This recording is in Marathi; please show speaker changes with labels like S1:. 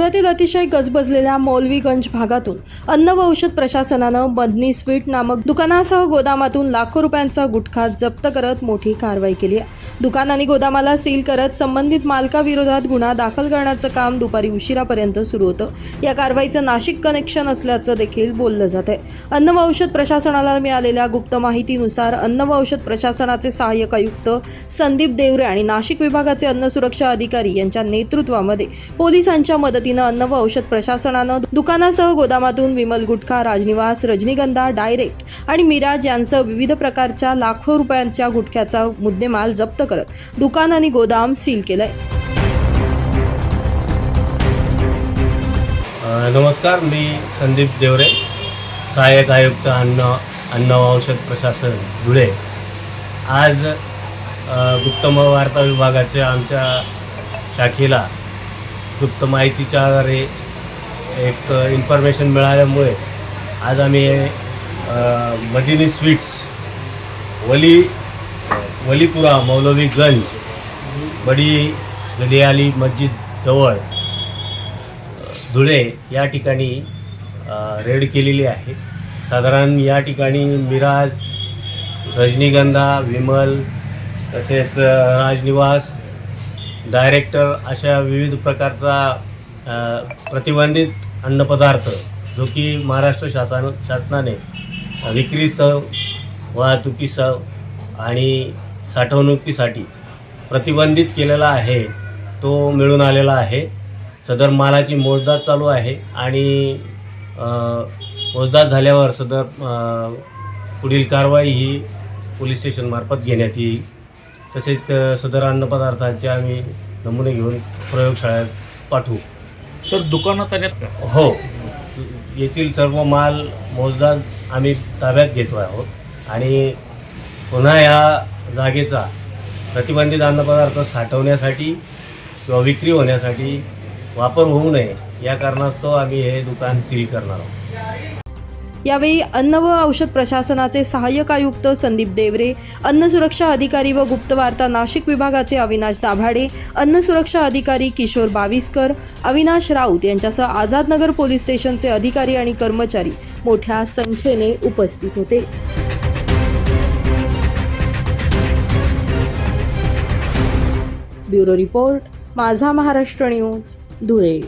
S1: धुळ्यातील अतिशय गजबजलेल्या मौलवीगंज भागातून अन्न व औषध प्रशासनानं बदनी स्वीट नामक दुकानासह गोदामातून लाखो रुपयांचा गुटखा जप्त करत मोठी कारवाई केली आहे. दुकान आणि गोदामाला सील करत संबंधित मालकाविरोधात गुन्हा दाखल करण्याचं काम दुपारी उशिरापर्यंत सुरू होतं. या कारवाईचं नाशिक कनेक्शन असल्याचं देखील बोललं जात आहे. अन्न व औषध प्रशासनाला मिळालेल्या गुप्त माहितीनुसार अन्न व औषध प्रशासनाचे सहाय्यक आयुक्त संदीप देवरे आणि नाशिक विभागाचे अन्न सुरक्षा अधिकारी यांच्या नेतृत्वामध्ये पोलिसांच्या मदती वतीनं अन्न व औषध प्रशासनानं दुकानासह गोदामातून विमल गुटखा राजनिवास रजनीगंधा डायरेक्ट आणि मिराज यांसह विविध प्रकारच्या लाखो रुपयांच्या गुटख्याचा मुद्देमाल जप्त करत दुकान आणि गोदाम सील केलंय.
S2: नमस्कार मी संदीप देवरे सहाय्यक आयुक्त अन्न अन्न औषध प्रशासन धुळे. आज अ, गुप्त वार्ता विभागाच्या आमच्या शाखेला गुप्त माहितीच्या आधारे एक इन्फॉर्मेशन मिळाल्यामुळे आज आम्ही मदिनी स्वीट्स वली वलीपुरा मौलवीगंज बडी गलियाली मस्जिद जवळ धुळे या ठिकाणी रेड केलेली आहे. साधारण या ठिकाणी मिराज रजनीगंधा विमल तसेच राजनिवास डायरेक्टर अशा विविध प्रकारचा प्रतिबंधित अन्नपदार्थ जो की महाराष्ट्र शासन शासनाने विक्रीसह वाहतुकीसह आणि साठवणुकीसाठी प्रतिबंधित केलेला आहे तो मिळून आलेला आहे. सदर मालाची मोजदाद चालू आहे आणि मोजदाद झाल्यावर सदर पुढील कारवाई ही पोलीस स्टेशनमार्फत घेण्यात येईल. तसेच सदर अन्नपदार्थांचे आम्ही नमुने घेऊन प्रयोगशाळेत पाठवू.
S3: सर दुकानात आणि
S2: हो. येथील सर्व माल मोजदाद आम्ही ताब्यात घेतो आहोत. आणि पुन्हा या जागेचा प्रतिबंधित अन्नपदार्थ साठवण्यासाठी किंवा विक्री होण्यासाठी वापर होऊ नये या कारणास्तव आम्ही हे दुकान सील करणार आहोत.
S1: यावेळी अन्न व औषध प्रशासनाचे सहाय्यक आयुक्त संदीप देवरे अन्न सुरक्षा अधिकारी व गुप्तवार्ता नाशिक विभागाचे अविनाश दाभाडे अन्न सुरक्षा अधिकारी किशोर बाविस्कर अविनाश राऊत यांच्यासह आझादनगर पोलीस स्टेशनचे अधिकारी आणि कर्मचारी मोठ्या संख्येने उपस्थित होते. ब्युरो रिपोर्ट माझा महाराष्ट्र न्यूज धुळे.